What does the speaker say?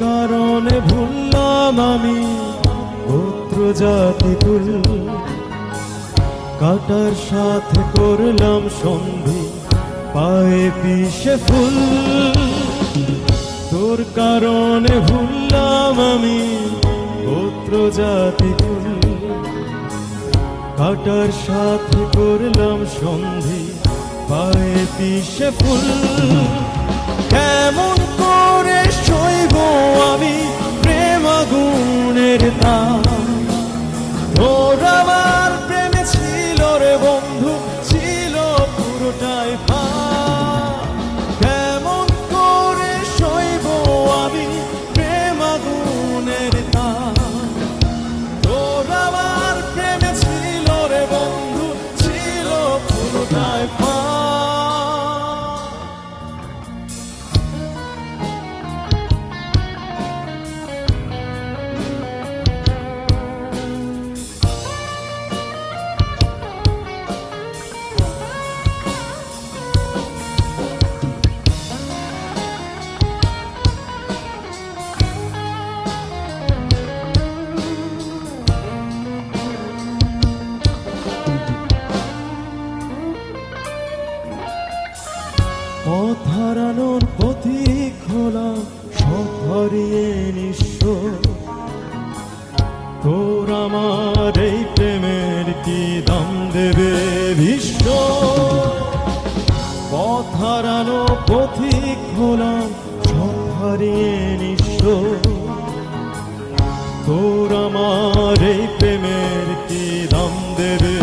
কারণে ভুললাম আমি, গোত্র জাতি কুল কাটার সাথে করলাম সন্ধি, পায়ে পিষে ফুল। তোর কারণে ভুললাম আমি, গোত্র জাতি কুল কাটার সাথে করলাম সন্ধি, পায়ে পিষে ফুল। কেমন now. পথ হারানোর পথিক হলাম, সব হারিয়ে নিঃস্ব। তোর আমার এই প্রেমের কি দাম দেবে বিশ্ব? পথ হারানো পথিক হলাম, সব হারিয়ে নিঃস্ব। তোর আমার এই প্রেমের কি দাম দেবে